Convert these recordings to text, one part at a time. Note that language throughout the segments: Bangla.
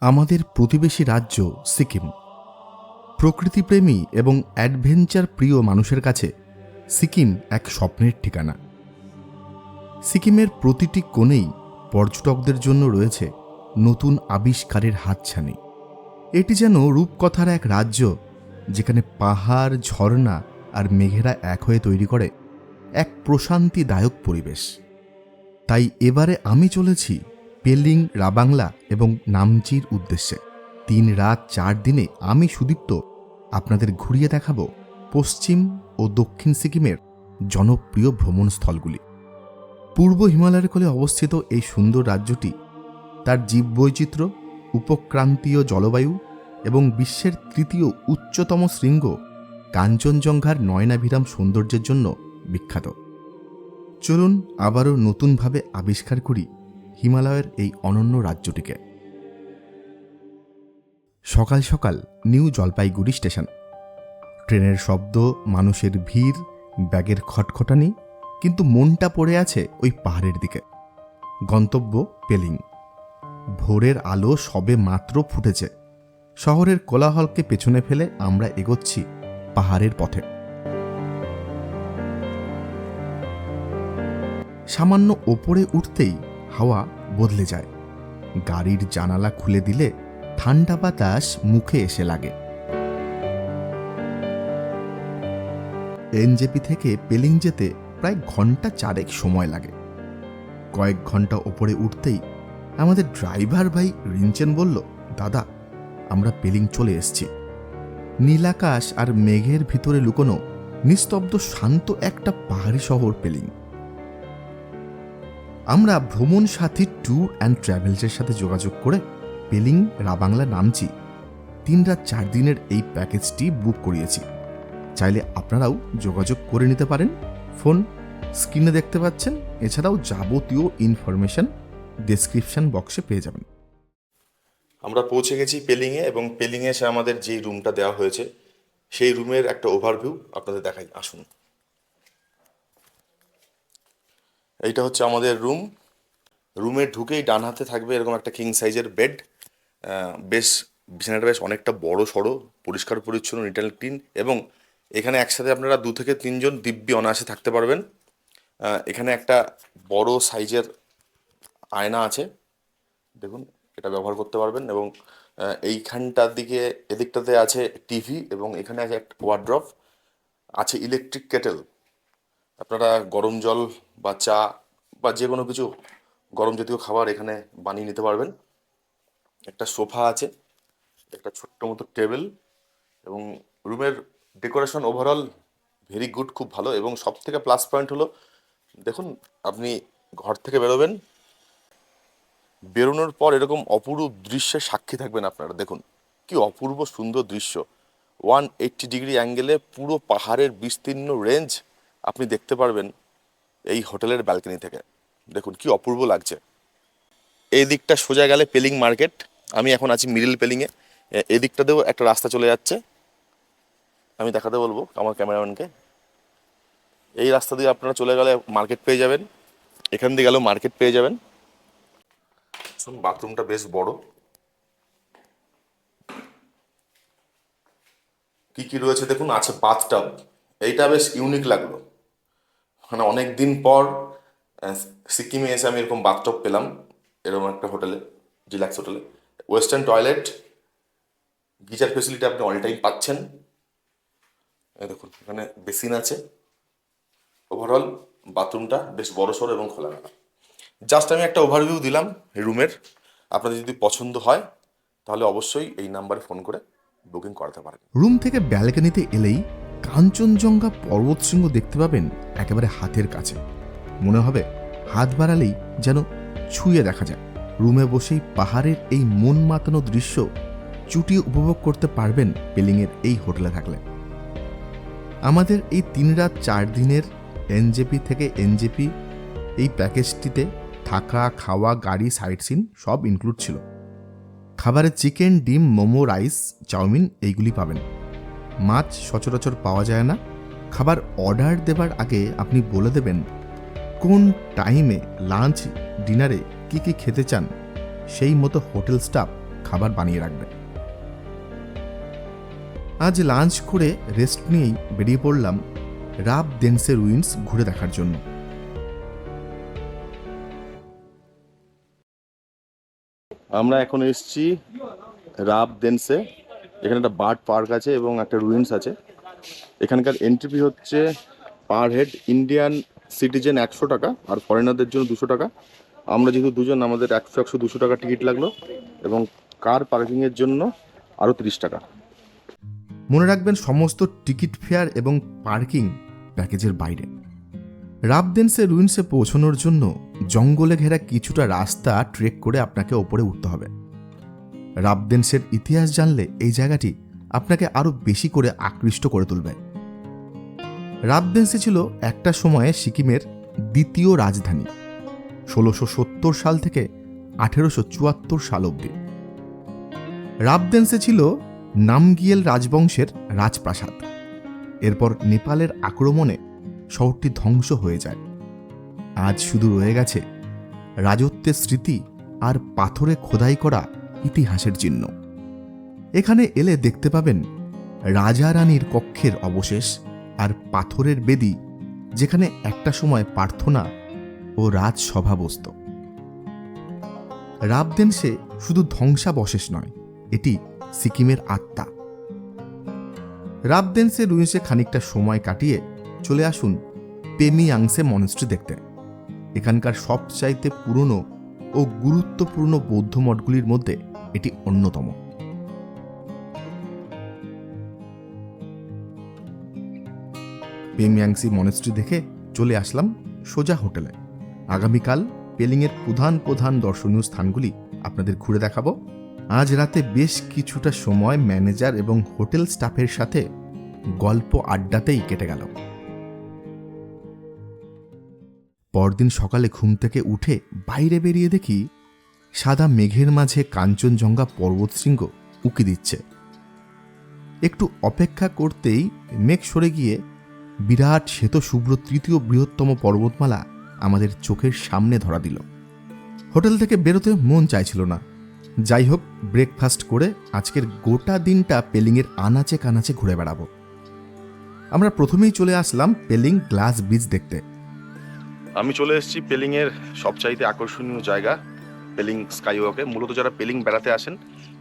আমাদের প্রতিবেশী রাজ্য সিকিম। প্রকৃতিপ্রেমী এবং অ্যাডভেঞ্চার প্রিয় মানুষের কাছে সিকিম এক স্বপ্নের ঠিকানা। সিকিমের প্রতিটি কোণেই পর্যটকদের জন্য রয়েছে নতুন আবিষ্কারের হাতছানি। এটি যেন রূপকথার এক রাজ্য যেখানে পাহাড়, ঝর্ণা আর মেঘেরা এক হয়ে তৈরি করে এক প্রশান্তিদায়ক পরিবেশ। তাই এবারে আমি চলেছি পেলিং, রাবাংলা এবং নামচির উদ্দেশ্যে। তিন রাত চার দিনে আমি সুদীপ্ত আপনাদের ঘুরিয়ে দেখাবো পশ্চিম ও দক্ষিণ সিকিমের জনপ্রিয় ভ্রমণস্থলগুলি। পূর্ব হিমালয়ের কোলে অবস্থিত এই সুন্দর রাজ্যটি তার জীববৈচিত্র্য, উপক্রান্তীয় জলবায়ু এবং বিশ্বের তৃতীয় উচ্চতম শৃঙ্গ কাঞ্চনজঙ্ঘার নয়নাভিরাম সৌন্দর্যের জন্য বিখ্যাত। চলুন আবারও নতুনভাবে আবিষ্কার করি হিমালয়ের এই অনন্য রাজ্যটিকে। সকাল সকাল নিউ জলপাইগুড়ি স্টেশন। ট্রেনের শব্দ, মানুষের ভিড়, ব্যাগের খটখটানি, কিন্তু মনটা পড়ে আছে ওই পাহাড়ের দিকে। গন্তব্য পেলিং। ভোরের আলো সবে মাত্র ফুটেছে। শহরের কোলাহলকে পেছনে ফেলে আমরা এগোচ্ছি পাহাড়ের পথে। সামান্য ওপরে উঠতেই হাওয়া বদলে যায়। গাড়ির জানালা খুলে দিলে ঠান্ডা বাতাস মুখে এসে লাগে। এনজেপি থেকে পেলিং যেতে প্রায় ঘণ্টা চারেক সময় লাগে। কয়েক ঘণ্টা ওপরে উঠতেই আমাদের ড্রাইভার ভাই রিঞ্চেন বলল, দাদা, আমরা পেলিং চলে এসছি। নীলাকাশ আর মেঘের ভিতরে লুকোনো নিস্তব্ধ শান্ত একটা পাহাড়ি শহর পেলিং। আমরা ভ্রমণ সাথী ট্যুর অ্যান্ড ট্রাভেলসের সাথে যোগাযোগ করে পেলিং, রাবাংলা নামছি। তিন রাত চার দিনের এই প্যাকেজটি বুক করিয়েছি। চাইলে আপনারাও যোগাযোগ করে নিতে পারেন। ফোন স্ক্রিনে দেখতে পাচ্ছেন। এছাড়াও যাবতীয় ইনফরমেশন ডেসক্রিপশন বক্সে পেয়ে যাবেন। আমরা পৌঁছে গেছি পেলিংয়ে এবং পেলিংয়ে এসে আমাদের যেই রুমটা দেওয়া হয়েছে, সেই রুমের একটা ওভারভিউ আপনাদের দেখাই। আসুন। এইটা হচ্ছে আমাদের রুম। রুমে ঢুকেই ডান হাতে থাকবে এরকম একটা কিং সাইজের বেড বেশ, বিছানাটা বেশ অনেকটা বড় সড়ো, পরিষ্কার, পরিচ্ছন্ন নিট ক্লিন এবং এখানে একসাথে আপনারা দু থেকে তিনজন দিব্যি অনায়াসে থাকতে পারবেন। এখানে একটা বড় সাইজের আয়না আছে। দেখুন, এটা ব্যবহার করতে পারবেন এবং এইখানটার দিকে, এদিকটাতে আছে টিভি এবং এখানে আছে একটা ওয়ার্ড্রপ আছে ইলেকট্রিক কেটেল আপনারা গরম জল বা চা বা যে কোনো কিছু গরম জাতীয় খাবার এখানে বানিয়ে নিতে পারবেন। একটা সোফা আছে, একটা ছোট্ট মতো টেবিল এবং রুমের ডেকোরেশন ওভারঅল ভেরি গুড, খুব ভালো এবং সব থেকে প্লাস পয়েন্ট হলো, দেখুন আপনি ঘর থেকে বেরোবেন, বেরোনোর পর এরকম অপরূপ দৃশ্যের সাক্ষী থাকবেন আপনারা, দেখুন কি অপূর্ব সুন্দর দৃশ্য। ওয়ান এইট্টি ডিগ্রি অ্যাঙ্গেলে পুরো পাহাড়ের বিস্তীর্ণ রেঞ্জ আপনি দেখতে পারবেন এই হোটেলের ব্যালকনি থেকে। দেখুন কি অপূর্ব লাগছে। এই দিকটা সোজা গেলে পেলিং মার্কেট। আমি এখন আছি মিডিল পেলিংয়ে। এদিকটাতেও একটা রাস্তা চলে যাচ্ছে। আমি দেখাতে বলব আমার ক্যামেরাম্যানকে। এই রাস্তা দিয়ে আপনারা চলে গেলে মার্কেট পেয়ে যাবেন। এখান দিয়ে গেলেও মার্কেট পেয়ে যাবেন। বাথরুমটা বেশ বড়। কি কি রয়েছে দেখুন, আছে বাথটাব। এইটা বেশ ইউনিক লাগল। মানে অনেক দিন পর সিকিমে এসে আমি এরকম বাথটব পেলাম, এরকম একটা হোটেলে ডিলাক্স হোটেলে ওয়েস্টার্ন টয়লেট গিজার ফেসিলিটি আপনি অল টাইম পাচ্ছেন। দেখুন, এখানে বেসিন আছে। ওভারঅল বাথরুমটা বেশ বড় সড়ো এবং খোলামেলা জাস্ট আমি একটা ওভারভিউ দিলাম রুমের আপনাদের যদি পছন্দ হয়, তাহলে অবশ্যই এই নাম্বারে ফোন করে বুকিং করাতে পারেন। রুম থেকে ব্যালকনিতে এলেই কাঞ্চনজঙ্ঘা পর্বতশৃঙ্গ দেখতে পাবেন একেবারে হাতের কাছে। মনে হবে হাত বাড়ালেই যেন ছুঁয়ে দেখা যায়। রুমে বসেই পাহাড়ের এই মন মাতানো দৃশ্য চুটিয়ে উপভোগ করতে পারবেন পেলিংয়ের এই হোটেলে থাকলে। আমাদের এই তিন রাত চার দিনের এনজেপি থেকে এনজেপি এই প্যাকেজটিতে থাকা, খাওয়া, গাড়ি, সাইট সিন সব ইনক্লুড ছিল। খাবারে চিকেন, ডিম, মোমো, রাইস, চাউমিন এইগুলি পাবেন। মাছ সচরাচর পাওয়া যায় না। খাবার অর্ডার দেবার আগে আপনি বলে দেবেন, কোন টাইমে লাঞ্চ, ডিনারে কি কি খেতে চান? সেই মতো হোটেল স্টাফ খাবার বানিয়ে রাখবে। আজ লাঞ্চ করে রেস্ট নিয়েই বেরিয়ে পড়লাম রাব দেন্সের উইন্স ঘুরে দেখার জন্য। আমরা এখন এসছি রাব দেনসে। এখানে একটা বার্ড পার্ক আছে এবং একটা রুইন্স আছে। এখানকার এন্ট্রি ফি হচ্ছে পার হেড ইন্ডিয়ান সিটিজেন একশো টাকা আর ফরেনারদের জন্য দুশো টাকা। আমরা যেহেতু দুজন, আমাদের একশো একশো, দুশো টাকা টিকিট লাগল এবং কার পার্কিংয়ের জন্য আরও তিরিশ টাকা। মনে রাখবেন সমস্ত টিকিট ফেয়ার এবং পার্কিং প্যাকেজের বাইরে। রাবদেন্সে রুইন্সে পৌঁছানোর জন্য জঙ্গলে ঘেরা কিছুটা রাস্তা ট্রেক করে আপনাকে ওপরে উঠতে হবে। রাবদেন্সের ইতিহাস জানলে এই জায়গাটি আপনাকে আরও বেশি করে আকৃষ্ট করে তুলবে। রাবদেন্সে ছিল একটা সময়ে সিকিমের দ্বিতীয় রাজধানী, ষোলোশো সত্তর সাল থেকে আঠেরোশো চুয়াত্তর সাল অবধি। রাবদেন্সে ছিল নামগিয়েল রাজবংশের রাজপ্রাসাদ। এরপর নেপালের আক্রমণে শহরটি ধ্বংস হয়ে যায়। আজ শুধু রয়ে গেছে রাজত্বের স্মৃতি আর পাথরে খোদাই করা ইতিহাসের চিহ্ন। এখানে এলে দেখতে পাবেন রাজা রানীর কক্ষের অবশেষ আর পাথরের বেদি, যেখানে একটা সময় প্রার্থনা ও রাজসভা বসত। রাবদেন্সে শুধু ধ্বংসাবশেষ নয়, এটি সিকিমের আত্মা। রাবদেন্সে রুইন্সে খানিকটা সময় কাটিয়ে চলে আসুন পেমিয়াংসে মনস্ট্রি দেখতে। এখানকার সবচাইতে পুরনো ও গুরুত্বপূর্ণ বৌদ্ধ মঠগুলির মধ্যে এটি অন্যতম। পেমিয়াংসি মনেস্ট্রি দেখে চলে আসলাম সোজা হোটেলে। আগামীকাল পেলিংয়ের প্রধান প্রধান দর্শনীয় স্থানগুলি আপনাদের ঘুরে দেখাবো। আজ রাতে বেশ কিছুটা সময় ম্যানেজার এবং হোটেল স্টাফের সাথে গল্প আড্ডাতেই কেটে গেল। পরদিন সকালে ঘুম থেকে উঠে বাইরে বেরিয়ে দেখি সাদা মেঘের মাঝে কাঞ্চনজঙ্ঘা পর্বতশৃঙ্গ উকি দিচ্ছে। একটু অপেক্ষা করতেই মেঘ সরে গিয়ে বিরাট শ্বেত শুভ্র তৃতীয় বৃহত্তম পর্বতমালা আমাদের চোখের সামনে ধরা দিল। হোটেল থেকে বেরোতে মন চাইছিল না। যাই হোক, ব্রেকফাস্ট করে আজকের গোটা দিনটা পেলিংয়ের আনাচে কানাচে ঘুরে বেড়াবো। আমরা প্রথমেই চলে আসলাম পেলিং গ্লাস ব্রিজ দেখতে। আমি চলে এসেছি পেলিংয়ের সবচাইতে আকর্ষণীয় জায়গা পেলিং স্কাই ওয়াকে মূলত যারা পেলিং বেড়াতে আসেন,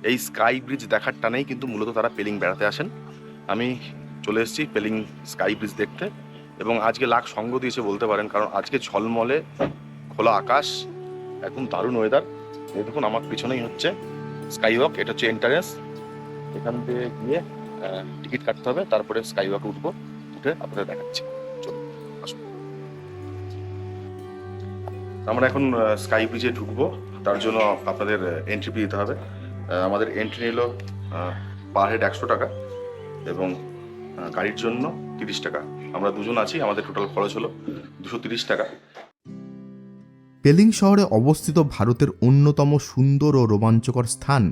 এই স্কাই ব্রিজ দেখার টানেই কিন্তু মূলত তারা পেলিং বেড়াতে আসেন। আমি চলে এসেছি পেলিং স্কাই ব্রিজ দেখতে এবং আজকে লাখ সঙ্গ দিয়েছে বলতে পারেন, কারণ আজকে ঝলমলে খোলা আকাশ, একদম দারুণ ওয়েদার এই দেখুন, আমার পিছনেই হচ্ছে স্কাই ওয়াক এটা হচ্ছে এন্টারেন্স এখান দিয়ে গিয়ে টিকিট কাটতে হবে, তারপরে স্কাই ওয়াকে উঠবো, উঠে আপনাদের দেখাচ্ছি। আমরা এখন স্কাই ব্রিজে ঢুকবো। তার জন্য আপনাদের এন্ট্রি ফি দিতে হবে। আমাদের এন্ট্রি নিল পার হেড একশো টাকা এবং গাড়ির জন্য তিরিশ টাকা। আমরা দুজন আছি, আমাদের টোটাল খরচ হলো দুশো তিরিশ টাকা। পেলিং শহরে অবস্থিত ভারতের অন্যতম সুন্দর ও রোমাঞ্চকর স্থান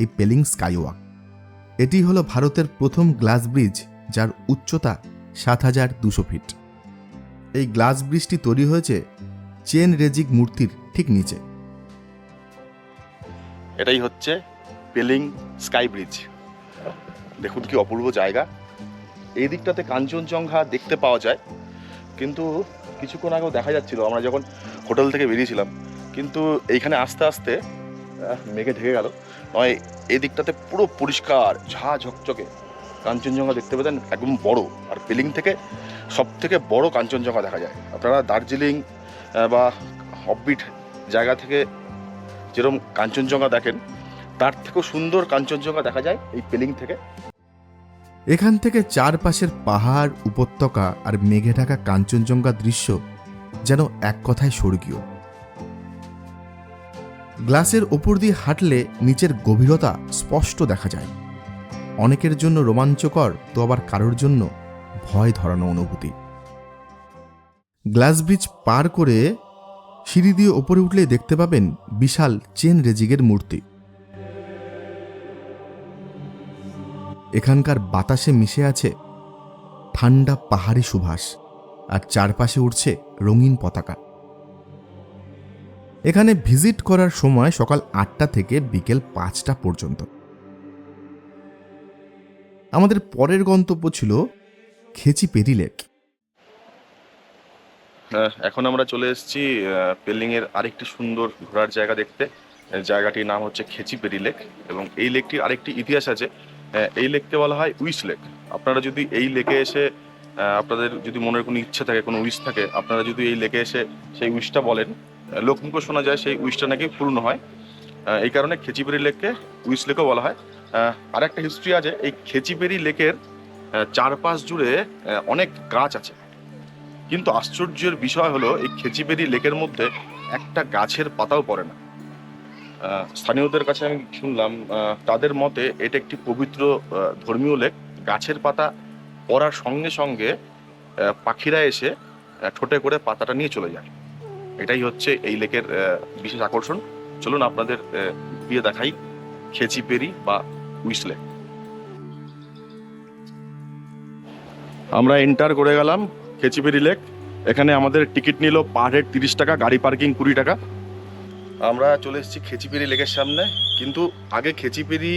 এই পেলিং স্কাইওয়াক। এটি হলো ভারতের প্রথম গ্লাস ব্রিজ, যার উচ্চতা সাত হাজার দুশো ফিট। এই গ্লাস ব্রিজটি তৈরি হয়েছে চেন রেজিক মূর্তির ঠিক নিচে। এটাই হচ্ছে পেলিং স্কাই ব্রিজ। দেখুন কি অপূর্ব জায়গা। এই দিকটাতে কাঞ্চনজঙ্ঘা দেখতে পাওয়া যায়। কিন্তু কিছুক্ষণ আগেও দেখা যাচ্ছিল, আমরা যখন হোটেল থেকে বেরিয়েছিলাম, কিন্তু এইখানে আস্তে আস্তে মেঘে ঢেকে গেল। নয়, এই দিকটাতে পুরো পরিষ্কার, ঝা ঝকচকে কাঞ্চনজঙ্ঘা দেখতে পেতেন একদম বড়, আর পেলিং থেকে সব থেকে বড় কাঞ্চনজঙ্ঘা দেখা যায়। আপনারা দার্জিলিং বা অফবিট জায়গা থেকে যেরকম কাঞ্চনজঙ্ঘা দেখেন, তার থেকেও সুন্দর কাঞ্চনজঙ্ঘা দেখা যায় এই পেলিং থেকে। এখান থেকে চারপাশের পাহাড়, উপত্যকা আর মেঘে ঢাকা কাঞ্চনজঙ্ঘা দৃশ্য যেন এক কথায় স্বর্গীয়। গ্লাসের ওপর দিয়ে হাঁটলে নিচের গভীরতা স্পষ্ট দেখা যায়। অনেকের জন্য রোমাঞ্চকর, তো আবার কারোর জন্য ভয় ধরানো অনুভূতি। গ্লাস ব্রিজ পার করে সিঁড়ি দিয়ে ওপরে উঠলে দেখতে পাবেন বিশাল চেন রেজিগের মূর্তি। এখানকার বাতাসে মিশে আছে ঠান্ডা পাহাড়ি সুভাষ আর চারপাশে উঠছে রঙিন পতাকা। এখানে ভিজিট করার সময় সকাল আটটা থেকে বিকেল পাঁচটা পর্যন্ত। আমাদের পরের গন্তব্য ছিল খেচিপেরি লেক। এখন আমরা চলে এসেছি পেলিং এর আরেকটি সুন্দর ঘোরার জায়গা দেখতে। জায়গাটির নাম হচ্ছে খেচিপেরি লেক এবং এই লেকটির আরেকটি ইতিহাস আছে। এই লেককে বলা হয় উইস লেক। আপনারা যদি এই লেকে এসে আপনাদের যদি মনের কোনো ইচ্ছে থাকে, কোনো উইশ থাকে, আপনারা যদি এই লেকে এসে সেই উইশটা বলেন লোকমুখ শোনা যায় সেই উইশটা নাকি পূর্ণ হয়। এই কারণে খেচিপেরি লেককে উইশ লেকও বলা হয়। আর একটা হিস্ট্রি আছে, এই খেচিপেরি লেকের চারপাশ জুড়ে অনেক গাছ আছে। কিন্তু আশ্চর্যের বিষয় হলো, এই খেচিবেরি লেকের মধ্যে একটা গাছের পাতাও পড়ে না। স্থানীয়দের কাছে আমি শুনলাম তাদের মতে এটা একটি পবিত্র ধর্মীয় লেক। গাছের পাতা পড়ার সঙ্গে সঙ্গে পাখিরা এসে ঠোঁটে করে পাতাটা নিয়ে চলে যায়। এটাই হচ্ছে এই লেকের বিশেষ আকর্ষণ। চলুন আপনাদের গিয়ে দেখাই খেচিপেরি বা উইসলে আমরা এন্টার করে গেলাম। খেচিপেরি লেক। এখানে আমাদের টিকিট নিল পার হেড তিরিশ টাকা, গাড়ি পার্কিং কুড়ি টাকা। আমরা চলে এসেছি খেচিপেরি লেকের সামনে। কিন্তু আগে খেচিপেরি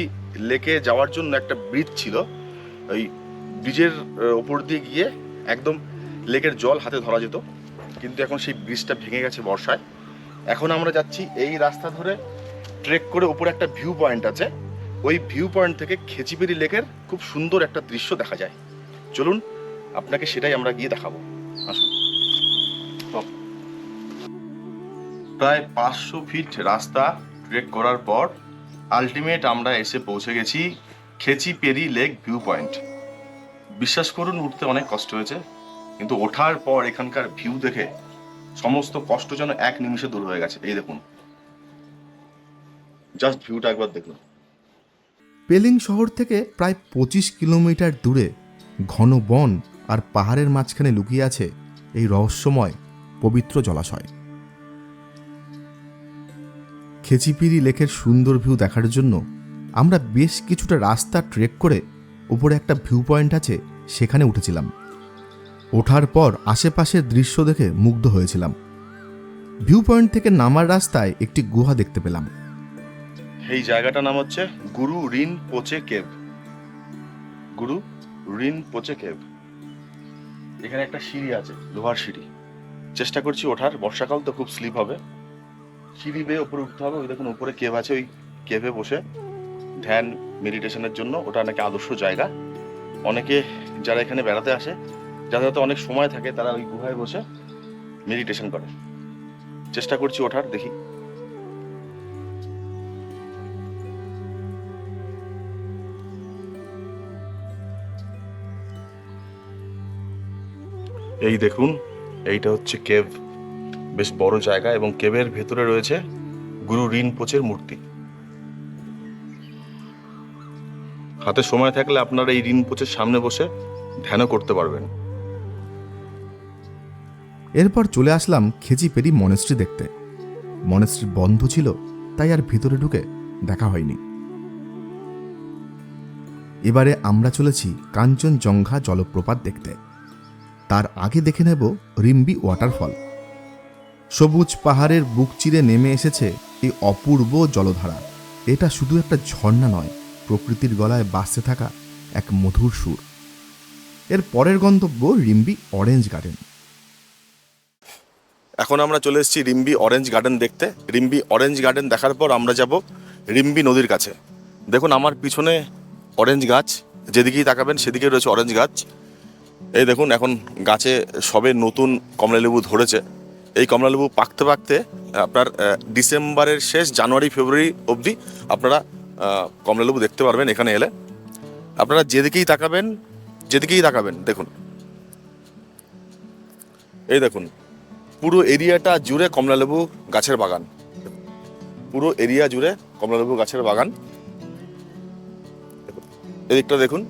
লেকে যাওয়ার জন্য একটা ব্রিজ ছিল। ওই ব্রিজের ওপর দিয়ে গিয়ে একদম লেকের জল হাতে ধরা যেত। কিন্তু এখন সেই ব্রিজটা ভেঙে গেছে বর্ষায়। এখন আমরা যাচ্ছি এই রাস্তা ধরে ট্রেক করে উপরে একটা ভিউ পয়েন্ট আছে। ওই ভিউ পয়েন্ট থেকে খেচিপেরি লেকের খুব সুন্দর একটা দৃশ্য দেখা যায়। চলুন আপনাকে সেটাই আমরা গিয়ে দেখাবো। আসুন। প্রায় পাঁচশো ফিট রাস্তা ট্রেক করার পর আলটিমেট আমরা এসে পৌঁছে গেছি Khecheopalri lake view point বিশ্বাস করুন, উঠতে অনেক কষ্ট হয়েছে, কিন্তু ওঠার পর এখানকার ভিউ দেখে সমস্ত কষ্ট যেন এক নিমিষে দূর হয়ে গেছে। এই দেখুন। জাস্ট ভিউটা একবার দেখুন। পেলিং শহর থেকে প্রায় পঁচিশ কিলোমিটার দূরে ঘন বন আর পাহাড়ের মাঝখানে লুকিয়ে আছে এই রহস্যময় পবিত্র জলাশয়। খেচিপিরি লেকের সুন্দর ভিউ দেখার জন্য আমরা বেশ কিছুটা রাস্তা ট্রেক করে উপরে একটা ভিউ পয়েন্ট আছে, সেখানে উঠেছিলাম। ওঠার পর আশেপাশের দৃশ্য দেখে মুগ্ধ হয়েছিলাম। ভিউ পয়েন্ট থেকে নামার রাস্তায় একটি গুহা দেখতে পেলাম। এই জায়গাটার নাম হচ্ছে গুরু রিন পোচে কেভ। গুরু রিন পোচে কেভ। এখানে একটা সিঁড়ি আছে, লোহার সিঁড়ি। চেষ্টা করছি ওঠার, বর্ষাকাল তো খুব স্লিপ হবে। সিঁড়ি বেয়ে উপরে উঠতে হবে, ওই দেখুন, উপরে কেভ আছে, ওই কেভে বসে। ধ্যান, মেডিটেশনের জন্য, ওটা নাকি আদর্শ জায়গা। অনেকে যারা এখানে বেড়াতে আসে, যাদের হাতে অনেক সময় থাকে, তারা ওই গুহায় বসে মেডিটেশন করে। চেষ্টা করছি ওঠার, দেখি। এই দেখুন, এইটা হচ্ছে কেভ। বেশ বড় জায়গা এবং কেভের ভেতরে রয়েছে গুরু রিন পোচের মূর্তি। হাতে সময় থাকলে আপনারা এই রিন পোচের সামনে বসে ধ্যানও করতে পারবেন। এরপর চলে আসলাম খেচিপেরি মনেস্ট্রি দেখতে। মনেস্ট্রি বন্ধ ছিল, তাই আর ভিতরে ঢুকে দেখা হয়নি। এবারে আমরা চলেছি কাঞ্চনজঙ্ঘা জলপ্রপাত দেখতে। তার আগে দেখে নেব রিম্বি ওয়াটারফল। সবুজ পাহাড়ের বুক চিরে নেমে এসেছে এই অপূর্ব জলধারা। এটা শুধু একটা ঝর্ণা নয়, প্রকৃতির গলায় বাসতে থাকা এক মধুর সুর। এর পরের গন্তব্য রিম্বি অরেঞ্জ গার্ডেন। এখন আমরা চলে এসেছি রিম্বি অরেঞ্জ গার্ডেন দেখতে। রিম্বি অরেঞ্জ গার্ডেন দেখার পর আমরা যাব রিম্বি নদীর কাছে। দেখুন, আমার পিছনে অরেঞ্জ গাছ, যেদিকেই তাকাবেন সেদিকে রয়েছে অরেঞ্জ গাছ। এই দেখুন, এখন গাছে সবে নতুন কমলালেবু ধরেছে। এই কমলালেবু পাকতে পাকতে আপনার ডিসেম্বরের শেষ জানুয়ারি, ফেব্রুয়ারি অবধি আপনারা কমলালেবু দেখতে পারবেন এখানে এলে। আপনারা যেদিকেই তাকাবেন যেদিকেই তাকাবেন, দেখুন। এই দেখুন, পুরো এরিয়াটা জুড়ে কমলালেবু গাছের বাগান। পুরো এরিয়া জুড়ে কমলালেবু গাছের বাগান। এদিকটা দেখুন।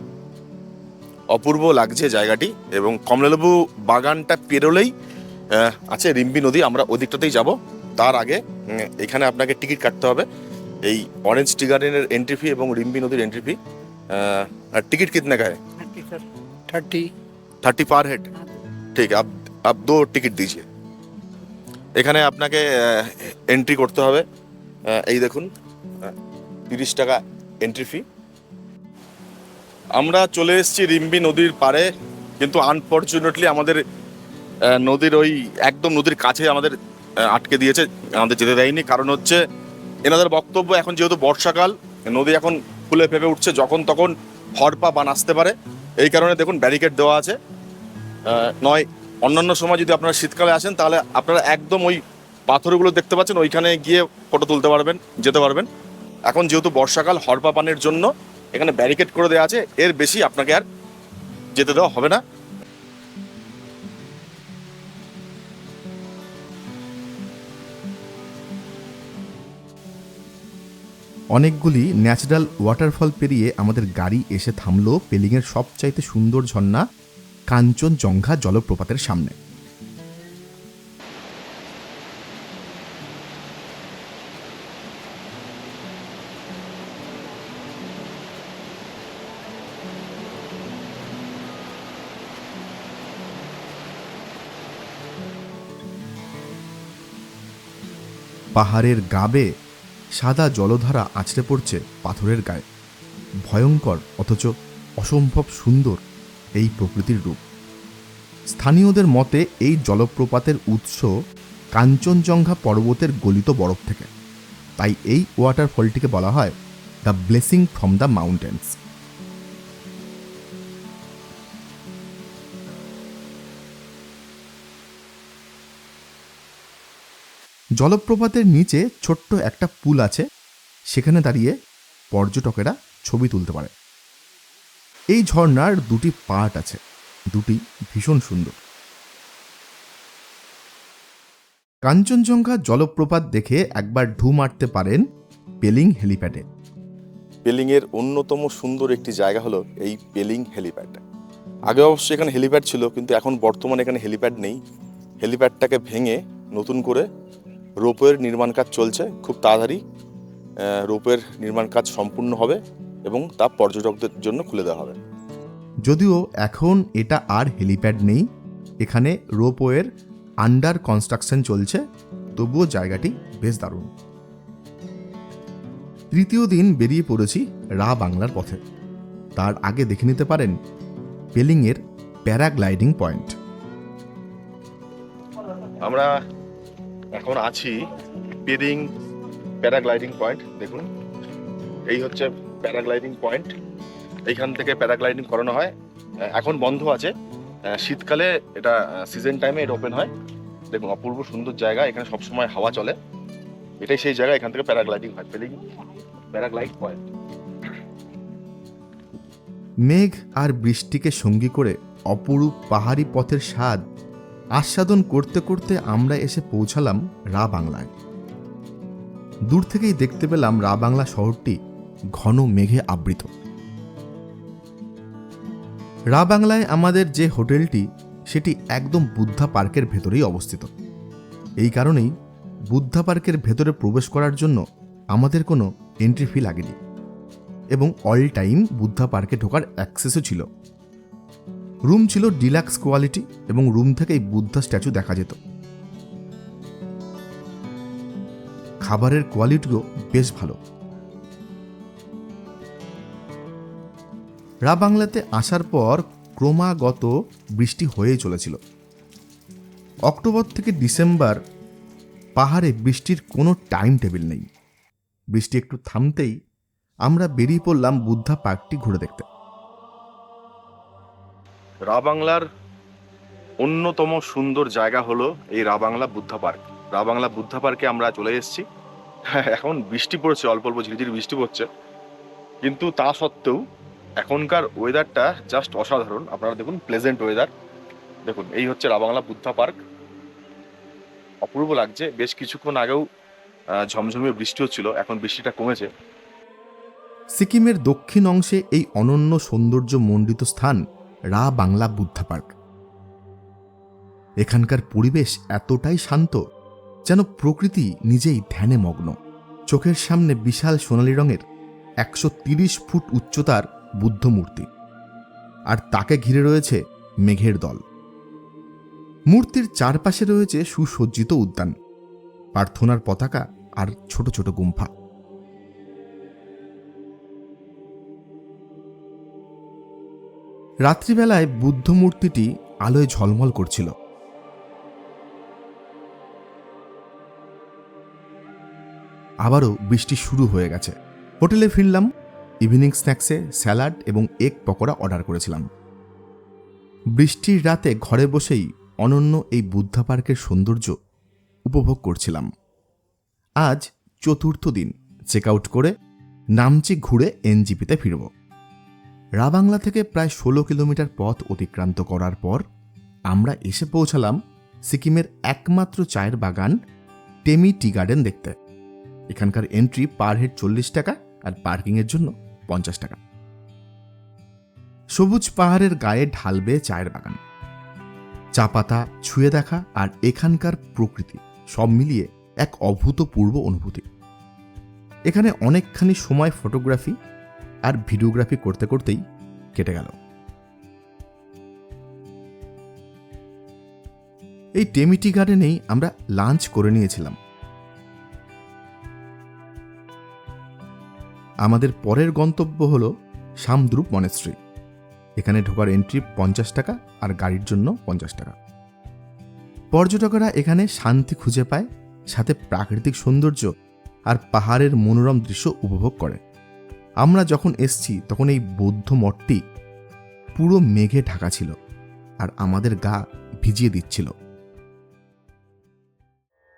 অপূর্ব লাগছে জায়গাটি এবং কমলালেবু বাগানটা পেরোলেই আহ, আছে রিম্বি নদী আমরা ওদিকটাতেই যাব তার আগে উম, এখানে আপনাকে টিকিট কাটতে হবে এই অরেঞ্জ টি গার্ডেনের এন্ট্রি ফি এবং রিম্বি নদীর এন্ট্রি ফি टिकट कितने का है thirty sir thirty thirty per head ठीक है आप आप दो टिकट दीजिए এখানে আপনাকে এন্ট্রি করতে হবে আহ, এই দেখুন তিরিশ টাকা এন্ট্রি ফি আমরা চলে এসেছি রিম্বি নদীর পাড়ে, কিন্তু আনফর্চুনেটলি আমাদের নদীর ওই একদম নদীর কাছে আমাদের আটকে দিয়েছে, আমাদের যেতে দেয়নি। কারণ হচ্ছে, এনাদের বক্তব্য এখন যেহেতু বর্ষাকাল, নদী এখন ফুলে ফেপে উঠছে যখন তখন হরপা বান আসতে পারে। এই কারণে দেখুন ব্যারিকেড দেওয়া আছে। নয়, অন্যান্য সময় যদি আপনারা শীতকালে আসেন, তাহলে আপনারা একদম ওই পাথরগুলো দেখতে পাচ্ছেন, ওইখানে গিয়ে ফটো তুলতে পারবেন, যেতে পারবেন। এখন যেহেতু বর্ষাকাল, হরপা পানের জন্য এখানে ব্যারিকেড করে দেওয়া আছে, এর বেশি আপনাকে আর যেতে দেওয়া হবে না। অনেকগুলি ন্যাচারাল ওয়াটারফল পেরিয়ে আমাদের গাড়ি এসে থামলো, পেলিংয়ের সবচাইতে সুন্দর ঝর্ণা কাঞ্চনজঙ্ঘা জলপ্রপাতের সামনে। পাহাড়ের গাবে সাদা জলধারা আছড়ে পড়ছে পাথরের গায়ে। ভয়ঙ্কর, অথচ অসম্ভব সুন্দর এই প্রকৃতির রূপ। স্থানীয়দের মতে এই জলপ্রপাতের উৎস কাঞ্চনজঙ্ঘা পর্বতের গলিত বরফ থেকে। তাই এই ওয়াটারফলটিকে বলা হয় the blessing from the mountains. জলপ্রপাতের নিচে ছোট্ট একটা পুল আছে। সেখানে দাঁড়িয়ে পর্যটকেরা ছবি তুলতে পারে। এই ঝর্ণার দুটি পার্ট আছে। দুটি ভীষণ সুন্দর। কাঞ্চনজঙ্ঘা জলপ্রপাত দেখে একবার ঢু মারতে পারেন পেলিং হেলিপ্যাডে। পেলিংয়ের অন্যতম সুন্দর একটি জায়গা হলো এই পেলিং হেলিপ্যাড। আগে অবশ্যই এখানে হেলিপ্যাড ছিল, কিন্তু এখন বর্তমানে এখানে হেলিপ্যাড নেই। হেলিপ্যাডটাকে ভেঙে নতুন করে রোপওয়ের নির্মাণ কাজ চলছে খুব তাড়াতাড়ি রোপওয়ের নির্মাণ কাজ সম্পূর্ণ হবে এবং তা পর্যটকদের জন্য খুলে দেওয়া হবে। যদিও এখন এটা আর হেলিপ্যাড নেই এখানে রোপওয়ের আন্ডার কনস্ট্রাকশন চলছে তবুও জায়গাটি বেশ দারুণ। তৃতীয় দিন বেরিয়ে পড়েছি রা বাংলার পথে। তার আগে দেখে নিতে পারেন পেলিংয়ের প্যারাগ্লাইডিং পয়েন্ট। আমরা এখন আছি পেরিং প্যারাগ্লাইডিং পয়েন্ট, দেখুন। এই হচ্ছে প্যারাগ্লাইডিং পয়েন্ট। এইখান থেকে প্যারাগ্লাইডিং করানো হয়। এখন বন্ধ আছে। শীতকালে এটা সিজন টাইমে এটা ওপেন হয়। দেখুন, অপূর্ব সুন্দর জায়গা। এখানে সবসময় হাওয়া চলে। এটাই সেই জায়গা, এখান থেকে প্যারাগ্লাইডিং হয়। Pelling paraglide point. মেঘ আর বৃষ্টিকে সঙ্গী করে অপরূপ পাহাড়ি পথের স্বাদ আস্বাদন করতে করতে আমরা এসে পৌঁছালাম রা বাংলায়। দূর থেকেই দেখতে পেলাম রা বাংলা শহরটি ঘন মেঘে আবৃত। রা বাংলায় আমাদের যে হোটেলটি, সেটি একদম বুদ্ধা পার্কের ভেতরেই অবস্থিত। এই কারণেই বুদ্ধা পার্কের ভেতরে প্রবেশ করার জন্য আমাদের কোনো এন্ট্রি ফি লাগেনি। এবং অল টাইম বুদ্ধা পার্কে ঢোকার অ্যাক্সেসও ছিল। রুম ছিল ডিলাক্স কোয়ালিটি এবং রুম থেকেই বুদ্ধা স্ট্যাচু দেখা যেত। খাবারের কোয়ালিটিও বেশ ভালো। রা বাংলাতে আসার পর ক্রমাগত বৃষ্টি হয়েই চলেছিল। অক্টোবর থেকে ডিসেম্বর পাহাড়ে বৃষ্টির কোনো টাইম টেবিল নেই। বৃষ্টি একটু থামতেই আমরা বেরিয়ে পড়লাম বুদ্ধা পার্কটি ঘুরে দেখতে। রা বাংলার অন্যতম সুন্দর জায়গা হলো এই রা বাংলা বুদ্ধা পার্ক। রা বাংলা বুদ্ধা পার্কে আমরা চলে এসেছি। এখন বৃষ্টি পড়ছে অল্প অল্প ঝিরিঝিরি বৃষ্টি পড়ছে। কিন্তু তা সত্ত্বেও এখনকার ওয়েদারটা জাস্ট অসাধারণ। আপনারা দেখুন প্লেজেন্ট ওয়েদার দেখুন এই হচ্ছে রা বাংলা বুদ্ধা পার্ক। অপূর্ব লাগছে। বেশ কিছুক্ষণ আগেও আহ, ঝমঝমিয়ে বৃষ্টি হচ্ছিল এখন বৃষ্টিটা কমেছে। সিকিমের দক্ষিণ অংশে এই অনন্য সৌন্দর্য মণ্ডিত স্থান রা বাংলা বুদ্ধা পার্ক। এখানকার পরিবেশ এতটাই শান্ত যেন প্রকৃতি নিজেই ধ্যানে মগ্ন। চোখের সামনে বিশাল সোনালী রঙের একশো ফুট উচ্চতার বুদ্ধ মূর্তি। আর তাকে ঘিরে রয়েছে মেঘের দল। মূর্তির চারপাশে রয়েছে সুসজ্জিত উদ্যান। প্রার্থনার পতাকা আর ছোট ছোট গুম্ফা। রাত্রিবেলায় বুদ্ধ মূর্তিটি আলোয় ঝলমল করছিল। আবারও বৃষ্টি শুরু হয়ে গেছে। হোটেলে ফিরলাম, ইভিনিং স্ন্যাক্সে স্যালাড এবং এগ পকোড়া অর্ডার করেছিলাম। বৃষ্টির রাতে ঘরে বসেই অনন্য এই বুদ্ধা পার্কের সৌন্দর্য উপভোগ করছিলাম। আজ চতুর্থ দিন, চেক আউট করে নামচি ঘুরে এনজিপিতে ফিরব। রাবাংলা থেকে প্রায় ষোলো কিলোমিটার পথ অতিক্রান্ত করার পর আমরা এসে পৌঁছালাম সিকিমের একমাত্র চায়ের বাগান টেমি টি গার্ডেন দেখতে। এখানকার এন্ট্রি পার হেড চল্লিশ টাকা আর পার্কিংয়ের জন্য পঞ্চাশ টাকা। সবুজ পাহাড়ের গায়ে ঢালবে চায়ের বাগান। চা পাতা ছুঁয়ে দেখা আর এখানকার প্রকৃতি সব মিলিয়ে এক অভূতপূর্ব অনুভূতি। এখানে অনেকখানি সময় ফটোগ্রাফি আর ভিডিওগ্রাফি করতে করতেই কেটে গেল। এই টেমিটি গার্ডেনেই আমরা লাঞ্চ করে নিয়েছিলাম। আমাদের পরের গন্তব্য হল শামদ্রুপ মনেস্ট্রি এখানে ঢোকার এন্ট্রি পঞ্চাশ টাকা আর গাড়ির জন্য পঞ্চাশ টাকা। পর্যটকেরা এখানে শান্তি খুঁজে পায়, সাথে প্রাকৃতিক সৌন্দর্য আর পাহাড়ের মনোরম দৃশ্য উপভোগ করে। আমরা যখন এসছি, তখন এই বৌদ্ধ মঠটি পুরো মেঘে ঢাকা ছিল আর আমাদের গা ভিজিয়ে দিচ্ছিল।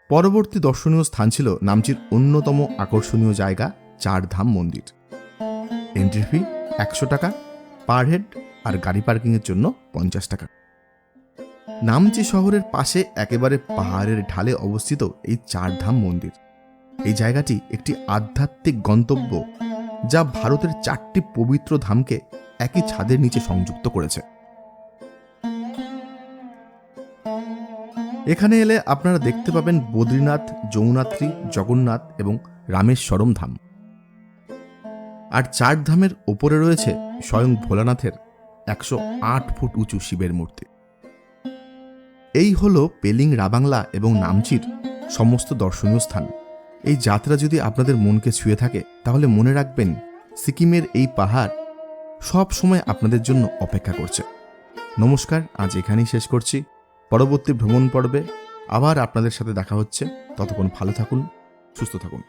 পরবর্তী দর্শনীয় স্থান ছিল নামচির অন্যতম আকর্ষণীয় জায়গা, চারধাম মন্দির। এন্ট্রি ফি একশো টাকা পার হেড আর গাড়ি পার্কিংয়ের জন্য পঞ্চাশ টাকা। নামচি শহরের পাশে একেবারে পাহাড়ের ঢালে অবস্থিত এই চারধাম মন্দির। এই জায়গাটি একটি আধ্যাত্মিক গন্তব্য যা ভারতের চারটি পবিত্র ধামকে একই ছাদের নিচে সংযুক্ত করেছে। এখানে এলে আপনারা দেখতে পাবেন বদ্রীনাথ, যমুনাত্রী, জগন্নাথ এবং রামেশ্বরম ধাম। আর চার ধামের ওপরে রয়েছে স্বয়ং ভোলানাথের একশো আট ফুট উঁচু শিবের মূর্তি। এই হল পেলিং রাবাংলা এবং নামচির সমস্ত দর্শনীয় স্থান। এই যাত্রা যদি আপনাদের মনকে ছুঁয়ে থাকে, তাহলে মনে রাখবেন সিকিমের এই পাহাড় সব সময় আপনাদের জন্য অপেক্ষা করছে। নমস্কার, আজ এখানেই শেষ করছি। পরবর্তী ভ্রমণ পর্বে আবার আপনাদের সাথে দেখা হচ্ছে। ততক্ষণ ভালো থাকুন, সুস্থ থাকুন।